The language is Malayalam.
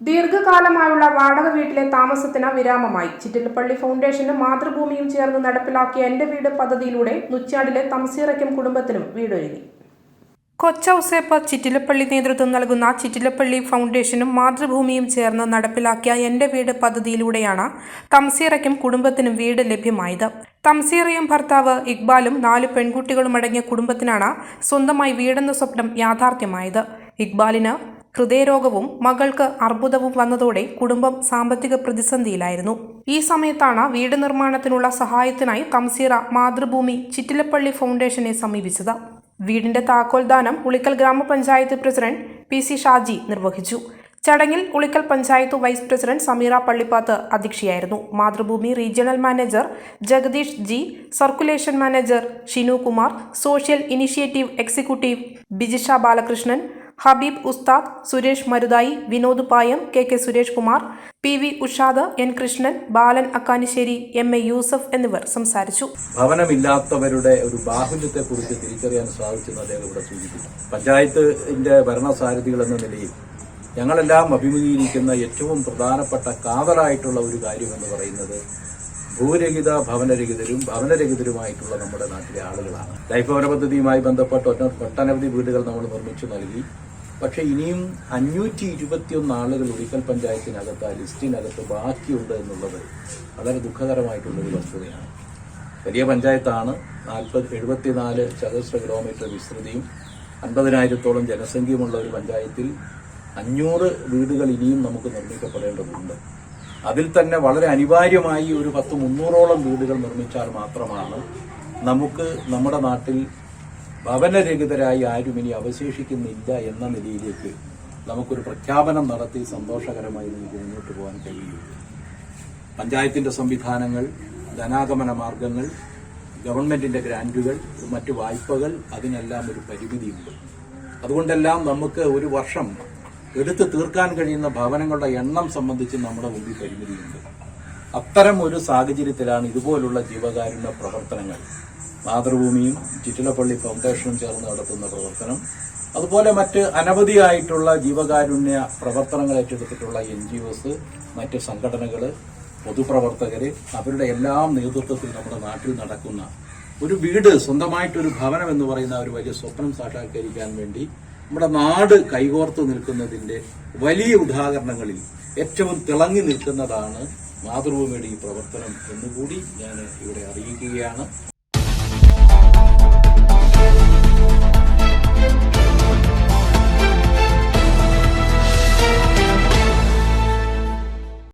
ദീർഘകാലമായുള്ള വാടക വീട്ടിലെ താമസത്തിന് വിരാമമായി. ചിറ്റിലപ്പള്ളി ഫൗണ്ടേഷനും മാതൃഭൂമിയും ചേർന്ന് നടപ്പിലാക്കിയ എന്റെ വീട് പദ്ധതിയിലൂടെ നുച്ചാടിലെ തമസീറയ്ക്കും കുടുംബത്തിനും വീടൊരുങ്ങി. കൊച്ചൌസേപ്പ ചിറ്റിലപ്പള്ളി നേതൃത്വം നൽകുന്ന ചിറ്റിലപ്പള്ളി ഫൗണ്ടേഷനും മാതൃഭൂമിയും ചേർന്ന് നടപ്പിലാക്കിയ എന്റെ വീട് പദ്ധതിയിലൂടെയാണ് തംസീറയ്ക്കും കുടുംബത്തിനും വീട് ലഭ്യമായത്. തംസീറയും ഭർത്താവ് ഇക്ബാലും നാല് പെൺകുട്ടികളും അടങ്ങിയ കുടുംബത്തിനാണ് സ്വന്തമായി വീടെന്ന സ്വപ്നം യാഥാർത്ഥ്യമായത്. ഇക്ബാലിന് ഹൃദയരോഗവും മകൾക്ക് അർബുദവും വന്നതോടെ കുടുംബം സാമ്പത്തിക പ്രതിസന്ധിയിലായിരുന്നു. ഈ സമയത്താണ് വീട് നിർമ്മാണത്തിനുള്ള സഹായത്തിനായി തംസീറ മാതൃഭൂമി ചിറ്റിലപ്പള്ളി ഫൗണ്ടേഷനെ സമീപിച്ചത്. വീടിന്റെ താക്കോൽ ദാനം ഉളിക്കൽ ഗ്രാമപഞ്ചായത്ത് പ്രസിഡന്റ് പി സി ഷാജി നിർവഹിച്ചു. ചടങ്ങിൽ Ulikkal panchayat vice president Sameera Pallippath അധ്യക്ഷയായിരുന്നു. Mathrubhumi regional manager Jagadeesh G circulation manager Shinu Kumar social initiative executive Bijisha Balakrishnan Habeeb Ustad Suresh Maruthai Vinod Payam K K Suresh Kumar P V Ushad N Krishnan Balan Akkanisseri M A Yusuf എന്നിവർ സംസാരിച്ചു. ഭവനമില്ലാത്തവരുടെ ഒരു ബാഹുല്യത്തെ കുറിച്ച് തിരിച്ചറിയാൻ സാധിച്ചെന്ന് അദ്ദേഹം ഇവിടെ സൂചിപ്പിച്ചു. പഞ്ചായത്തിന്റെ ഭരണസാരഥികൾ എന്ന നിലയിൽ ഞങ്ങളെല്ലാം അഭിമുഖീകരിക്കുന്ന ഏറ്റവും പ്രധാനപ്പെട്ട കാതലായിട്ടുള്ള ഒരു കാര്യം എന്ന് പറയുന്നത് ഭൂരഹിത ഭവനരഹിതരും ഭവനരഹിതരുമായിട്ടുള്ള നമ്മുടെ നാട്ടിലെ ആളുകളാണ്. ലൈഫ് ഭവന പദ്ധതിയുമായി ബന്ധപ്പെട്ട് ഒട്ട- ഒട്ടനവധി വീടുകൾ നമ്മൾ നിർമ്മിച്ചു നൽകി. പക്ഷെ ഇനിയും അഞ്ഞൂറ്റി ഇരുപത്തിയൊന്ന് ആളുകൾ ഒരിക്കൽ പഞ്ചായത്തിനകത്ത് ആ ലിസ്റ്റിനകത്ത് ബാക്കിയുണ്ട് എന്നുള്ളത് വളരെ ദുഃഖകരമായിട്ടുള്ളൊരു വസ്തുതയാണ്. വലിയ പഞ്ചായത്താണ്. നാൽപ്പത് എഴുപത്തിനാല് ചതുരശ്ര കിലോമീറ്റർ വിസ്തൃതിയും അൻപതിനായിരത്തോളം ജനസംഖ്യയുമുള്ള ഒരു പഞ്ചായത്തിൽ അഞ്ഞൂറ് വീടുകൾ ഇനിയും നമുക്ക് നിർമ്മിക്കപ്പെടേണ്ടതുണ്ട്. അതിൽ തന്നെ വളരെ അനിവാര്യമായി ഒരു പത്ത് മുന്നൂറോളം വീടുകൾ നിർമ്മിച്ചാൽ മാത്രമാണ് നമുക്ക് നമ്മുടെ നാട്ടിൽ ഭവനരഹിതരായി ആരും ഇനി അവശേഷിക്കുന്നില്ല എന്ന നിലയിലേക്ക് നമുക്കൊരു പ്രഖ്യാപനം നടത്തി സന്തോഷകരമായി നമുക്ക് മുന്നോട്ട് പോകാൻ കഴിയുള്ളൂ പഞ്ചായത്തിന്റെ സംവിധാനങ്ങൾ ധനാഗമന മാർഗങ്ങൾ ഗവൺമെന്റിന്റെ ഗ്രാന്റുകൾ മറ്റു വായ്പകൾ അതിനെല്ലാം ഒരു പരിമിതിയുണ്ട്. അതുകൊണ്ടെല്ലാം നമുക്ക് ഒരു വർഷം എടുത്തു തീർക്കാൻ കഴിയുന്ന ഭവനങ്ങളുടെ എണ്ണം സംബന്ധിച്ച് നമ്മുടെ മുമ്പിൽ പരിമിതിയുണ്ട്. അത്തരം ഒരു സാഹചര്യത്തിലാണ് ഇതുപോലുള്ള ജീവകാരുണ്യ പ്രവർത്തനങ്ങൾ മാതൃഭൂമിയും ചിറ്റിലപ്പള്ളി ഫൗണ്ടേഷനും ചേർന്ന് നടത്തുന്ന പ്രവർത്തനം അതുപോലെ മറ്റ് അനവധിയായിട്ടുള്ള ജീവകാരുണ്യ പ്രവർത്തനങ്ങൾ ഏറ്റെടുത്തിട്ടുള്ള എൻ ജി ഒസ് മറ്റ് സംഘടനകൾ പൊതുപ്രവർത്തകർ അവരുടെ എല്ലാം നേതൃത്വത്തിൽ നമ്മുടെ നാട്ടിൽ നടക്കുന്ന ഒരു വീട് സ്വന്തമായിട്ടൊരു ഭവനം എന്ന് പറയുന്ന ഒരു വലിയ സ്വപ്നം സാക്ഷാത്കരിക്കാൻ വേണ്ടി നമ്മുടെ നാട് കൈകോർത്ത് നിൽക്കുന്നതിന്റെ വലിയ ഉദാഹരണങ്ങളിൽ ഏറ്റവും തിളങ്ങി നിൽക്കുന്നതാണ് മാതൃഭൂമിയുടെ ഈ പ്രവർത്തനം എന്നുകൂടി ഞാൻ ഇവിടെ അറിയിക്കുകയാണ്.